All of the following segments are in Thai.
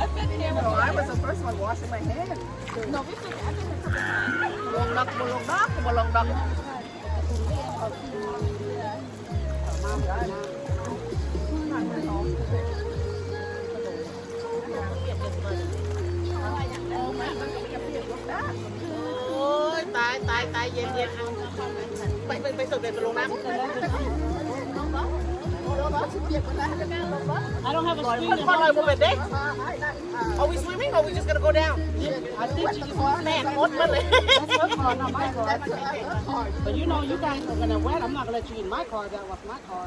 I've been here No, before. I was the first one washing my hands. No, we've been, I've been here a couple times. ลงดักบนลงดักบนลงดักม I don't have a ลอย screen. มัน in ลอย front บ of น me. เด็ก Are we swimming or we just gonna go down I think you just want แม่มดมาเลย That's her car, not my car. But you know, you guys are gonna wet. I'm not gonna let you in my car. That was my car.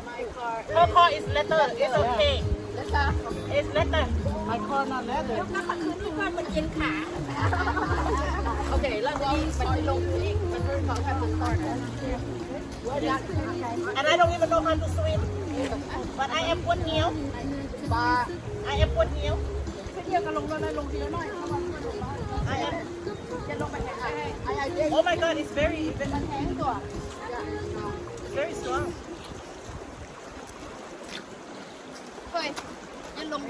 Her car is leather it's okay it's leather My car not leather. โอเคแล้วก็มันลงนี่มันเป็นของแค่ตรงตอนนั้น and I don't even know how to swim but I am ปวดเหนียว I am ปวดเหนียวเที่ยวกันลงแล้วลงทีละน้อย I am จะลงไปแข่งให้ oh my god it's very it's very strong เฮ้ยอย่าลงแ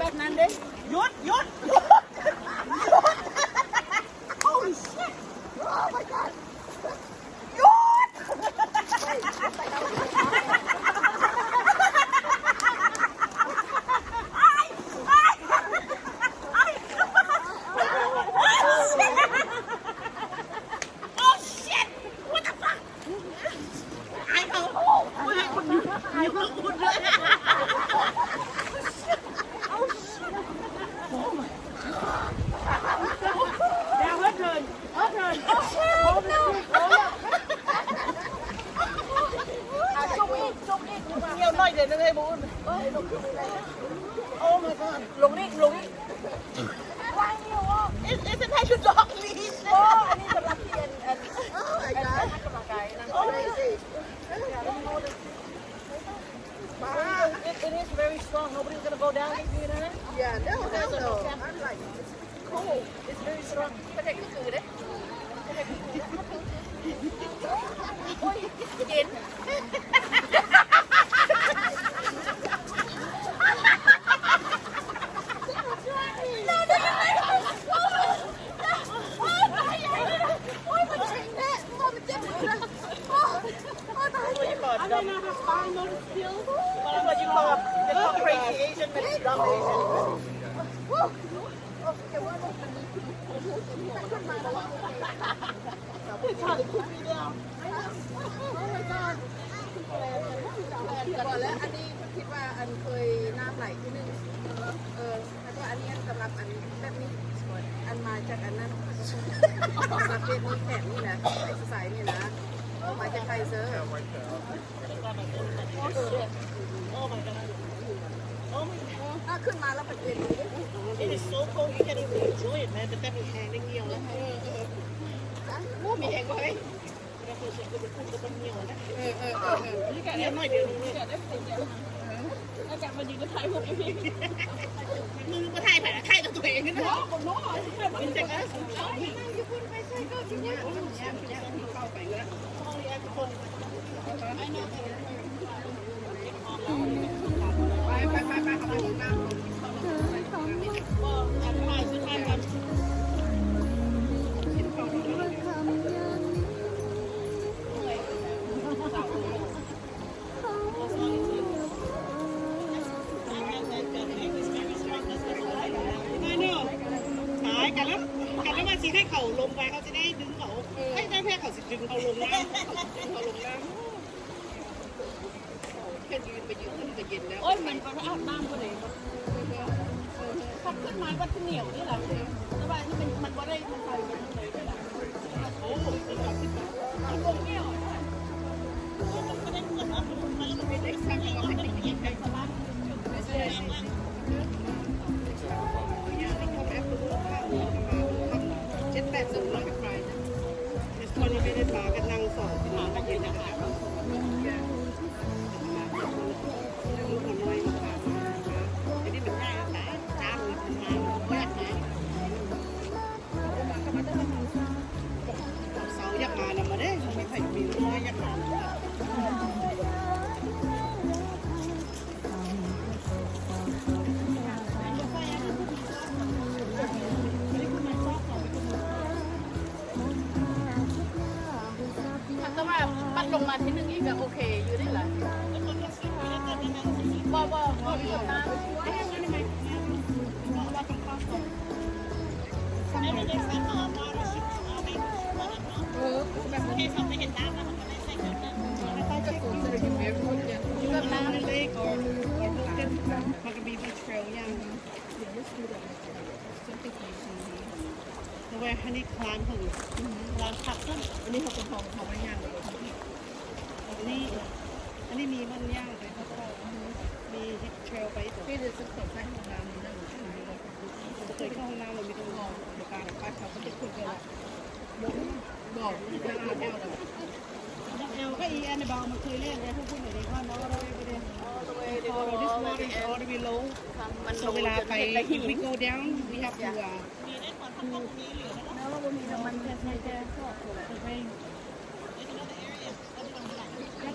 Oh my god ลงนี่ลงนี่ Is isn't that your dog leash โอ้อันนี้สำหรับเพียนอัน Oh my god กำลังกายนะ crazy It, it is very strong. Nobody's gonna go down with you, know? Yeah, no, hell There's no. no camera. I'm like, Cool. It's very strong. ไม่ได้ก็คือเด้ เย็น I don't know how far motor skills. That's what you call they call crazy Asian but dumb Asian. They're trying to put me down. ก่อนแล้วอันนี้คิดว่าอันเคยน้ำไหลที่นึงเออแล้วก็อันนี้สำหรับอันแบบนี้อันมาจากอันนั้นประเภทนี้แข็งนี่นะไอ้สายนี่นะมาจากไทเซอร์ Oh my god. Oh my god. ถ้าขึ้นมาแล้วเป็นเอ็นนี้ It is so cold you can't even enjoy it, man. But that means hang in here. มูมีเองก็เฮ้ย That's what she's gonna put the meal on. เออเออเออเออ You got Yeah, everything. my dear. You got everything there. I got my nigga tight hook in here. มึงมาถ่ายผ่านถ่ายตัวเองนะ No, no. มึงจะกันไปไปไปไปเอาไปลงน้ำ Well, I'm fine. Sometimes I'm ไม่เนอะขาย กันแล้วกันแล้วมาชี้ให้เขาลงไปเขาจะได้ดึงเขาให้ได้แพ้เขาสิดึงเขาลงน้ำเขาลงน้ำแค่ ยืนไปยืนขึ้นจะเย็นแล้วโอ้ยมันก็อาบน้ำก็เลยพัดขึ้นมาวัดเหนียวนี่แหละแต่ว่าที่มันมันว่ได้มันไปมันเลยนี่แหละโอ้โหเป็นแบบที่แบบมันคงเหนียวไม่ได้เกิดว่ามันไม่ได้สร้างเราไม่ได้เย็นไปสบายอย่างนี้เขาแม่ปุ๊บข้าเจ็ดแปดสิบร้อยไปตอนนี้ไม่ได้ปลากันนั่งสองที่มากันเย็นนะคะ ลงมาที่หนึ่งอีกก็โอเคอยู่ได้หรอบ่บ่บ่มีคนตามเออแบบนี้แบบน้ำ lake or or Hilton มันก็มี beach trail ยังแต่ว่าอันนี้คลานถึงคลานขับขึ้นอันนี้เขาเป็นของเขาไม่ย่างเลยอั นนี้อันนี้มีมันย่างไปเขาก็มี beach trail ไปตัวพี่จะซื้อของใช้ของน้ำนี่นะหนูชื่อนี้เลยเคยเข้าห้องน้ำเลยมีตรงห้องบริการป้าเขาก็จะคุยกันว่าบอกจะเอาแก้วเลยเอลก็อีแอนเบามันเคยเล่นเลยพวกพูดหน่อยดีว่าน้องเราไปเรียน all the way พอเรา this water is all the way low มัน so เวลาไป we go down we have to uh, แล้วก็มีน้มันแค่ใช้แค่ทอตัว to rain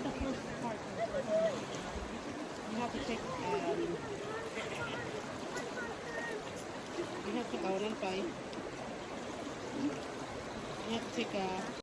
the first part. You have to take um, you have to เ